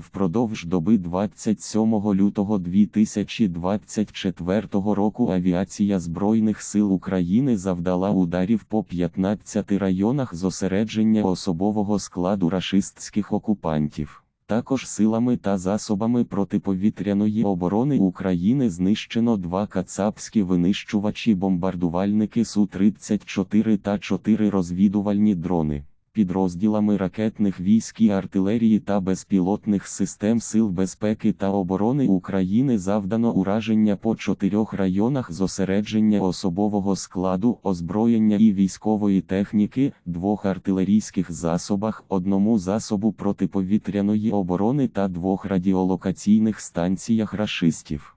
Впродовж доби 27 лютого 2024 року авіація Збройних сил України завдала ударів по 15 районах зосередження особового складу рашистських окупантів. Також силами та засобами протиповітряної оборони України знищено два кацапські винищувачі бомбардувальники Су-34 та 4 розвідувальні дрони. Підрозділами ракетних військ і артилерії та безпілотних систем Сил безпеки та оборони України завдано ураження по чотирьох районах зосередження особового складу, озброєння і військової техніки, двох артилерійських засобах, одному засобу протиповітряної оборони та двох радіолокаційних станціях рашистів.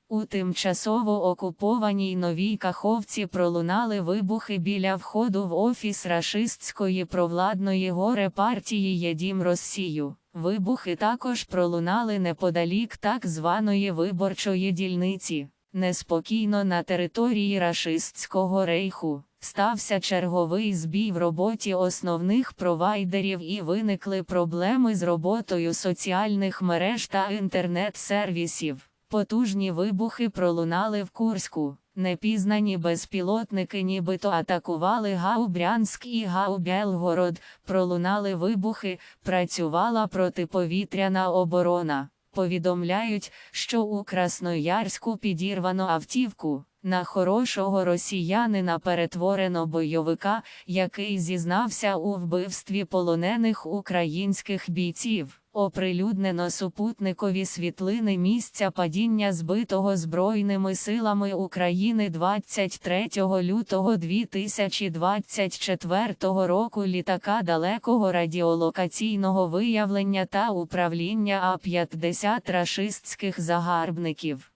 У тимчасово окупованій новій Каховці пролунали вибухи біля входу в офіс рашистської провладної горе партії Єдім Росію. Вибухи також пролунали неподалік так званої виборчої дільниці. Неспокійно на території рашистського рейху. Стався черговий збій в роботі основних провайдерів і виникли проблеми з роботою соціальних мереж та інтернет-сервісів. Потужні вибухи пролунали в Курську. Непізнані безпілотники нібито атакували Гаубрянськ і Гаубелгород, пролунали вибухи, працювала протиповітряна оборона. Повідомляють, що у Красноярську підірвано автівку. На хорошого росіянина перетворено бойовика, який зізнався у вбивстві полонених українських бійців. Оприлюднено супутникові світлини місця падіння збитого Збройними силами України 23 лютого 2024 року літака далекого радіолокаційного виявлення та управління А-50 рашистських загарбників.